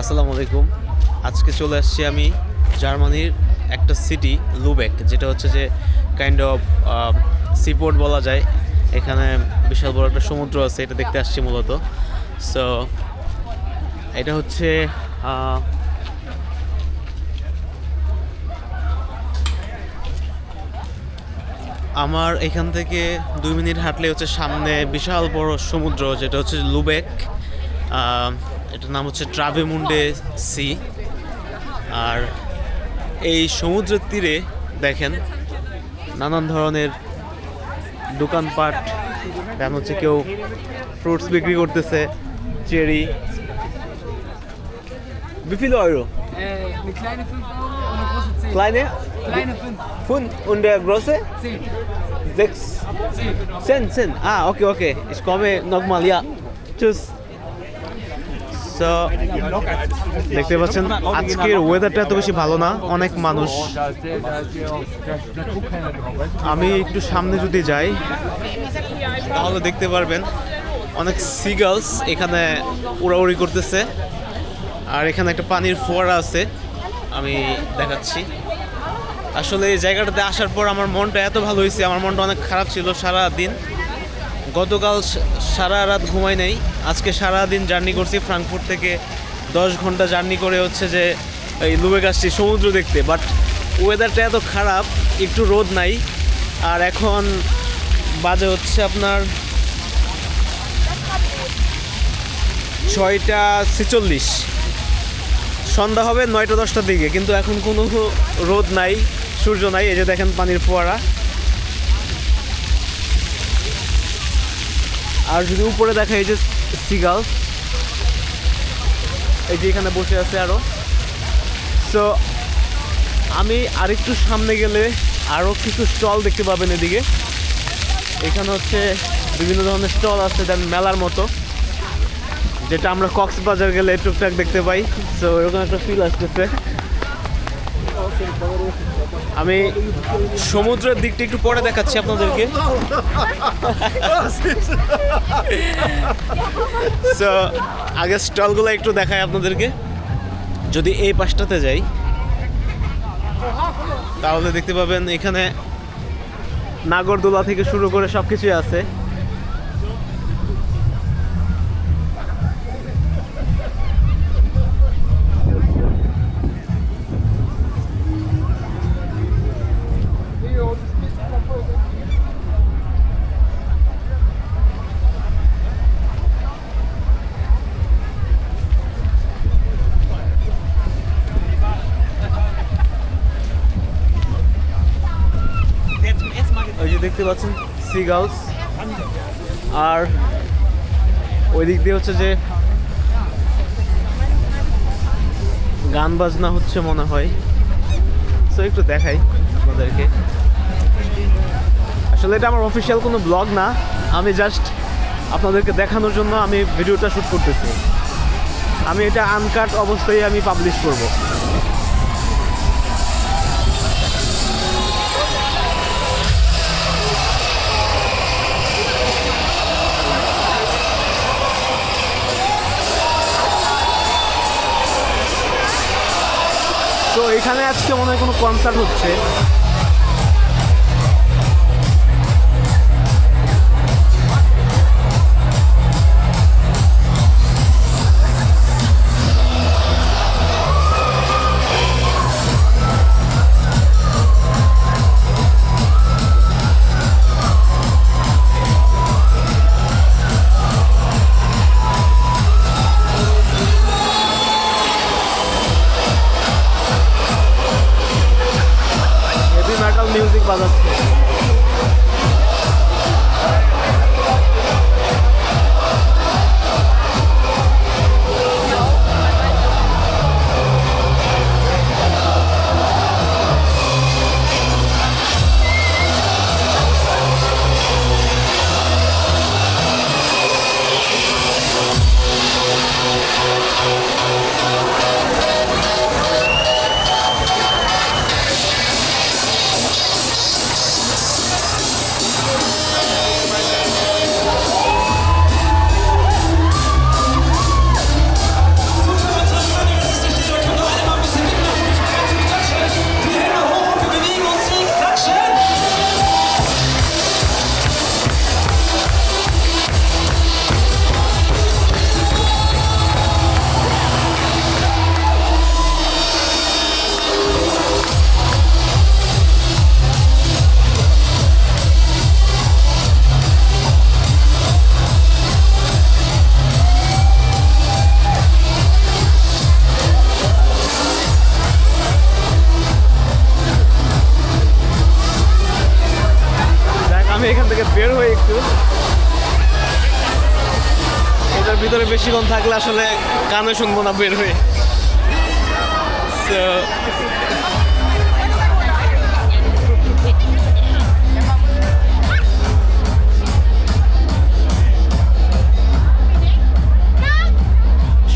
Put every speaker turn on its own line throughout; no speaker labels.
আসসালামু আলাইকুম। আজকে চলে আসছি আমি জার্মানির একটা সিটি লুবেক যেটা হচ্ছে যে কাইন্ড অফ সিপোর্ট বলা যায়। এখানে বিশাল বড় একটা সমুদ্র আছে, এটা দেখতে আসছি মূলত। সো এটা হচ্ছে আমার এখান থেকে দুই মিনিট হাঁটলে হচ্ছে সামনে বিশাল বড় সমুদ্র, যেটা হচ্ছে লুবেক এটার নাম হচ্ছে ট্রাভেমুন্ডে সি আর এই সমুদ্রের তীরে দেখেন নানান ধরনের দোকানপাট দেখেন হচ্ছে কেউ ফ্রুটস বিক্রি করতেছে, চেরি। বিফিল
আরও।
ক্লাইনে
ফোন
উন্ডে গ্রসে সেন সেন আহ ওকে ওকে কবে নগমাল ইয়া চুস দেখতে পাচ্ছেন, আজকের ওয়েদারটা এত বেশি ভালো না, অনেক মানুষ। আমি একটু সামনে যদি যাই, তাহলে দেখতে পারবেন, অনেক সিগালস এখানে উড়াউড়ি করতেছে। আর এখানে একটা পানির ফোয়ারা আছে, আমি দেখাচ্ছি। আসলে এই জায়গাটাতে আসার পর আমার মনটা এত ভালো হয়েছে, আমার মনটা অনেক খারাপ ছিল সারা দিন গতকাল সারা রাত ঘুমাই নাই। আজকে সারা দিন জার্নি করছি ফ্রাঙ্কফুট থেকে। দশ ঘণ্টা জার্নি করে হচ্ছে যে এই আসছি সমুদ্র দেখতে। বাট ওয়েদারটা এত খারাপ, একটু রোদ নাই। আর এখন বাজে হচ্ছে আপনার ছয়টা ছেচল্লিশ। সন্ধ্যা হবে নয়টা দশটার দিকে, কিন্তু এখন কোনো রোদ নাই, সূর্য নাই, এই যে দেখেন পানির ফোয়ারা। আর যদি উপরে দেখা এই যে সিগাল, এই যে এখানে বসে আছে আরও। সো আমি আরেকটু সামনে গেলে আরও কিছু স্টল দেখতে পাবেন এদিকে। এখানে হচ্ছে বিভিন্ন ধরনের স্টল আছে দেন মেলার মতো, যেটা আমরা কক্সবাজার গেলে টুকটাক দেখতে পাই। সো এরকম একটা ফিল আসতেছে। আমি সমুদ্রের দিকটা একটু পরে দেখাচ্ছি আপনাদেরকে। আগে স্টলগুলো একটু দেখায় আপনাদেরকে। যদি এই পাশটাতে যাই, তাহলে দেখতে পাবেন এখানে নাগরদোলা থেকে শুরু করে সব কিছুই আছে। পাচ্ছেন সিগালস আর ওই দিক দিয়ে হচ্ছে যে গান বাজনা হচ্ছে মনে হয়। সো একটু দেখাই আপনাদেরকে। আসলে এটা আমার অফিসিয়াল কোনো ব্লগ না। আমি জাস্ট আপনাদেরকে দেখানোর জন্য আমি ভিডিওটা শ্যুট করতেছি। আমি এটা আনকাট অবস্থায় আমি পাবলিশ করব। তো এখানে আজকে মনে হয় কোনো কনসার্ট হচ্ছে। বের হই একটু। এটার ভিতরে বেশিক্ষণ থাকলে আসলে কানে শুনব না বের হয়ে।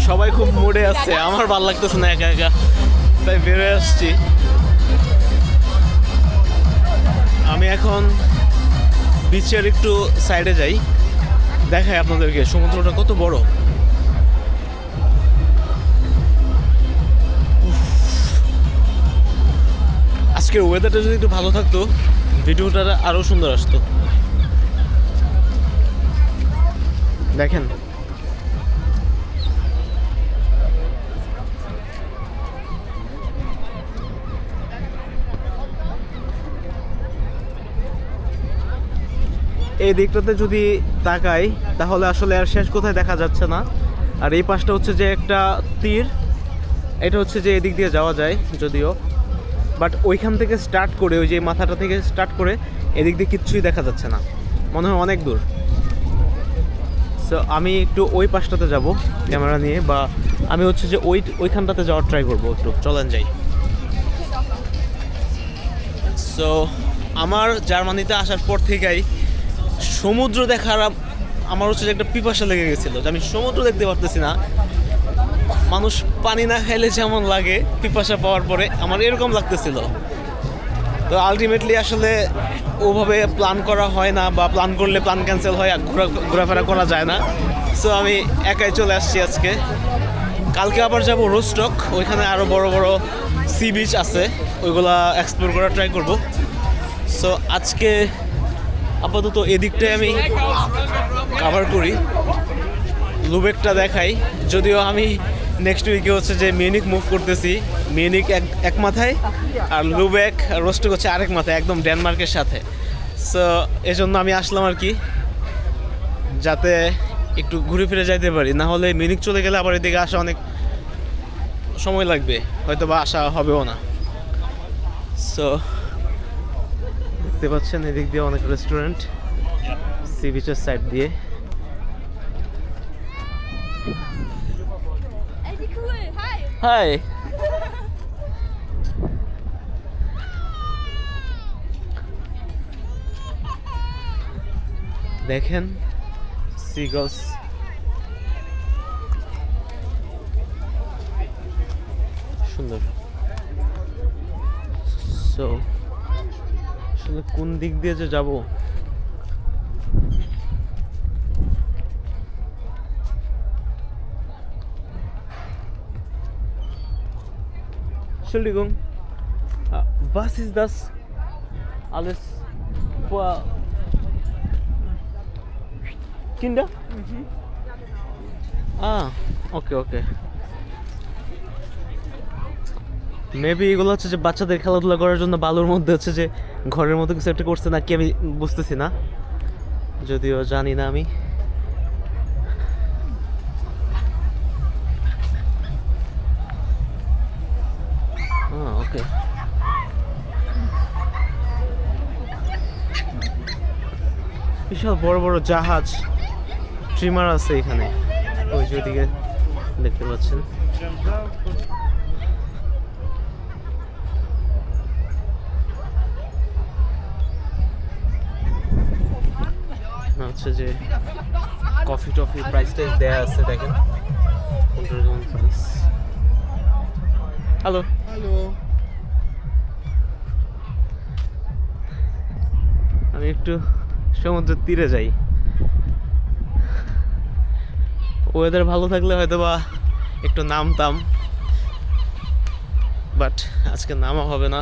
সবাই খুব মুডে আছে, আমার ভালো লাগতেছে না একা একা। তাই বেরোয় আসছি। আমি এখন বিচের একটু সাইডে যাই। দেখাই আপনাদেরকে, সমুদ্রটা কত বড়। আজকের ওয়েদারটা যদি একটু ভালো থাকতো, ভিডিওটা আরও সুন্দর আসতো। দেখেন এই দিকটাতে যদি তাকাই, তাহলে আসলে আর শেষ কোথায় দেখা যাচ্ছে না। আর এই পাশটা হচ্ছে যে একটা তীর। এটা হচ্ছে যে এদিক দিয়ে যাওয়া যায় যদিও। বাট ওইখান থেকে স্টার্ট করে, ওই যে মাথাটা থেকে স্টার্ট করে, এদিক দিয়ে কিচ্ছুই দেখা যাচ্ছে না। মনে হয় অনেক দূর। সো আমি একটু ওই পাশটাতে যাব, ক্যামেরা নিয়ে, বা আমি হচ্ছে যে ওই, ওইখানটাতে যাওয়ার ট্রাই করব একটু। চলেন যাই। সো আমার জার্মানিতে আসার পর থেকেই সমুদ্র দেখার আমার হচ্ছে একটা পিপাসা লেগে গেছিল যে আমি সমুদ্র দেখতে পারতেছি না। মানুষ পানি না খাইলে যেমন লাগে, পিপাসা পাওয়ার পরে আমার এরকম লাগতেছিল। তো আলটিমেটলি আসলে ওভাবে প্ল্যান করা হয় না বা প্ল্যান করলে প্ল্যান ক্যান্সেল হয় ঘোরা ঘোরাফেরা করা যায় না। সো আমি একাই চলে আসছি আজকে। কালকে আবার যাব রোস্টক ওইখানে আরও বড় বড় সি বিচ আছে, ওইগুলা এক্সপ্লোর করার ট্রাই করব। সো আজকে আপাতত এদিকটাই আমি কভার করি। লুবেকটা দেখাই। যদিও আমি নেক্সট উইকে হচ্ছে যে মিউনিক মুভ করতেছি। মিউনিক এক এক মাথায় আর লুবেক রোস্টক হচ্ছে আরেক মাথায়, একদম ডেনমার্কের সাথে। সো এজন্য আমি আসলাম আর কি, যাতে একটু ঘুরে ফিরে যাইতে পারি। না হলে মিউনিক চলে গেলে আবার এদিকে আসা অনেক সময় লাগবে। হয়তো বা আসা হবেও না। সো দেখতে পাচ্ছেন, এদিক দিয়ে অনেক রেস্টুরেন্ট সি বিচের সাইড দিয়ে. হাই দেখেন সিগলস সুন্দর। সো আসলে কোন দিক দিয়ে যে যাব? শিলিগুং বাস ইজ দাস আলেস কিন্ডা? আ ওকে ওকে। মেবি এগুলো হচ্ছে যে বাচ্চাদের খেলাধুলা করার জন্য বালুর মধ্যে হচ্ছে যে ঘরের মতো কিছু একটা করছে নাকি আমি বুঝতেছি না। যদিও জানি না আমি। ওকে। বিশাল বড় বড় জাহাজ ট্রিমার আছে এখানে। ওই যেদিকে দেখতে পাচ্ছেন। হচ্ছে যে কফি টফি প্রাইস টাইস দেয়া আছে দেখেন। কোনটার কেমন প্রাইস হ্যালো
Hallo.
আমি একটু সমুদ্রের তীরে যাই। ওয়েদার ভালো থাকলে হয়তো বা একটু নামতাম। বাট আজকে নামা হবে না।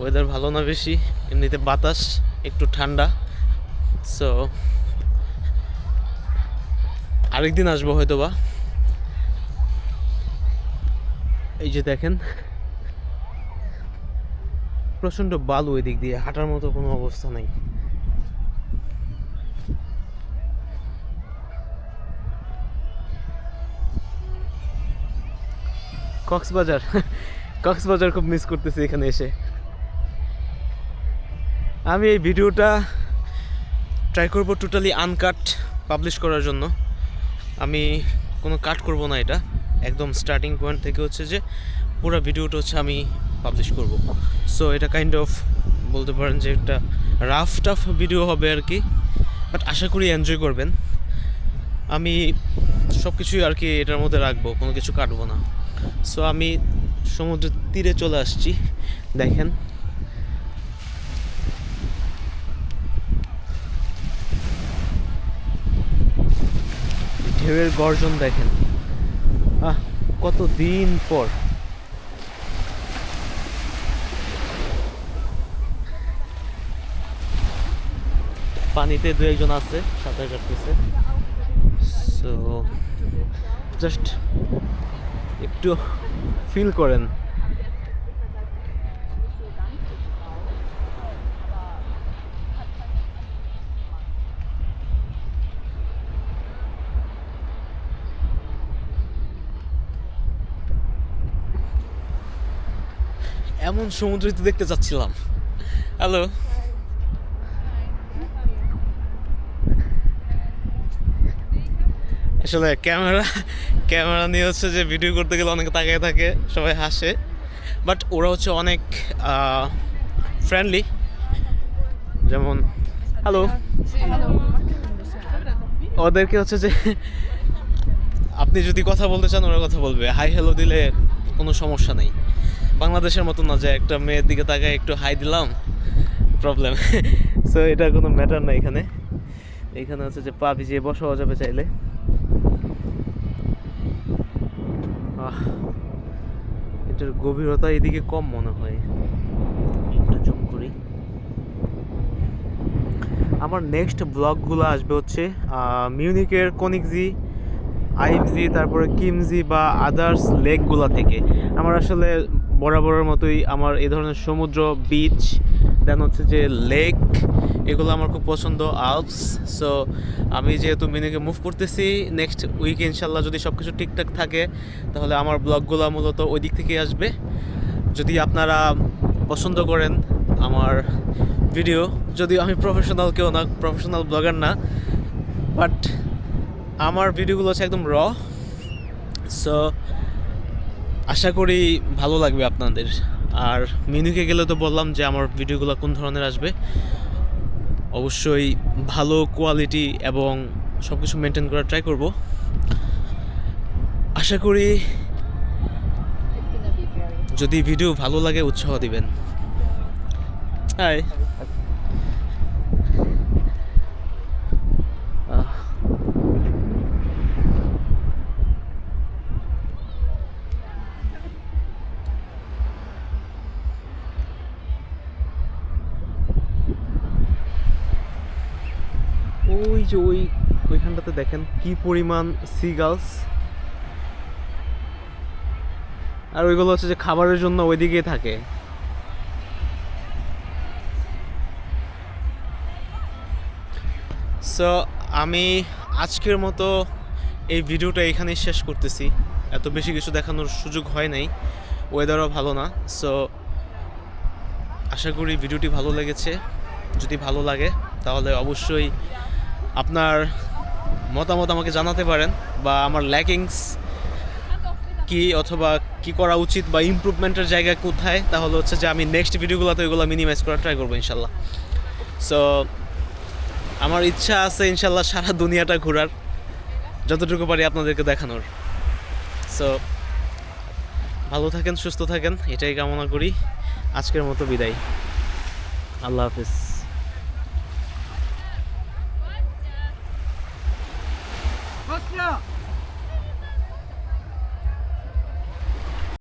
ওয়েদার ভালো না বেশি। এমনিতে বাতাস একটু ঠান্ডা। সো আরেকদিন আসব হয়তো বা এই যে দেখেন প্রচণ্ড বালু এদিক দিয়ে, হাঁটার মতো কোনো অবস্থা নাই। কক্সবাজার কক্সবাজার খুব মিস করতেছি এখানে এসে। আমি এই ভিডিওটা ট্রাই করব টোটালি আনকাট পাবলিশ করার জন্য। আমি কোনো কাট করব না এটা। একদম স্টার্টিং পয়েন্ট থেকে হচ্ছে যে পুরো ভিডিওটা হচ্ছে আমি পাবলিশ করব। সো এটা কাইন্ড অফ বলতে পারেন যে একটা রাফ টাফ ভিডিও হবে আর কি। বাট আশা করি এনজয় করবেন। আমি সব কিছুই আর কি এটার মধ্যে রাখব, কোনো কিছু কাটবো না। সো আমি সমুদ্রের তীরে চলে আসছি। দেখেন। ঢেউয়ের গর্জন দেখেন। আহ, কত দিন পর। পানিতে দু একজন আছে, সাঁতার কাটতেছে। সো জাস্ট একটু ফিল করেন। এমন সমুদ্র দেখতে চাচ্ছিলাম হ্যালো আসলে ক্যামেরা ক্যামেরা নিয়ে হচ্ছে যে ভিডিও করতে গেলে অনেকে তাকিয়ে থাকে, সবাই হাসে। বাট ওরা হচ্ছে অনেক ফ্রেন্ডলি যেমন হ্যালো ওদেরকে হচ্ছে যে, আপনি যদি কথা বলতে চান, ওরা কথা বলবে। হাই হ্যালো দিলে কোনো সমস্যা নেই। বাংলাদেশের মতো না যে একটা মেয়ের দিকে তাকায় একটু হাই দিলাম প্রবলেম সো এটা কোনো ম্যাটার না এখানে। এখানে হচ্ছে যে পা ভিজিয়ে বসাও যাবে চাইলে। এটার গভীরতা এদিকে কম মনে হয়। একটু জুম করি। আমার নেক্সট ব্লগগুলো আসবে হচ্ছে মিউনিকের কনিকজি আইফজি তারপরে কিমজি বা আদার্স লেকগুলো থেকে। আমার আসলে বরাবরের মতোই আমার এই ধরনের সমুদ্র বিচ দেন হচ্ছে যে লেক এগুলো আমার খুব পছন্দ আলপস সো আমি যেহেতু মিনিকে মুভ করতেছি নেক্সট উইকে ইনশাল্লাহ যদি সব কিছু ঠিকঠাক থাকে, তাহলে আমার ব্লগগুলো মূলত ওই দিক থেকেই আসবে। যদি আপনারা পছন্দ করেন আমার ভিডিও যদিও আমি প্রফেশনাল কেউ না প্রফেশনাল ব্লগার না বাট আমার ভিডিওগুলো হচ্ছে একদম র সো আশা করি ভালো লাগবে আপনাদের। আর মিনুকে গেলে তো বললাম যে আমার ভিডিওগুলো কোন ধরনের আসবে। অবশ্যই ভালো কোয়ালিটি এবং সব কিছু মেনটেন করার ট্রাই করব। আশা করি যদি ভিডিও ভালো লাগে, উৎসাহ দিবেন। হাই যে ওই ওইখানটাতে দেখেন কি পরিমাণ সিগালস আর ওইগুলো হচ্ছে যে খাবারের জন্য ওইদিকেই থাকে। সো আমি আজকের মতো এই ভিডিওটা এখানেই শেষ করতেছি। এত বেশি কিছু দেখানোর সুযোগ হয় নাই। ওয়েদারও ভালো না। সো আশা করি ভিডিওটি ভালো লেগেছে। যদি ভালো লাগে, তাহলে অবশ্যই আপনার মতামত আমাকে জানাতে পারেন বা আমার ল্যাকিংস কি অথবা কি করা উচিত বা ইমপ্রুভমেন্টের জায়গা কোথায়, তাহলে হচ্ছে যে আমি নেক্সট ভিডিওগুলোতে ওইগুলো মিনিমাইজ করার ট্রাই করব ইনশাল্লাহ। সো আমার ইচ্ছা আছে ইনশাল্লাহ সারা দুনিয়াটা ঘোরার, যতটুকু পারি আপনাদেরকে দেখানোর। সো ভালো থাকেন, সুস্থ থাকেন, এটাই কামনা করি। আজকের মতো বিদায়। আল্লাহ হাফিজ।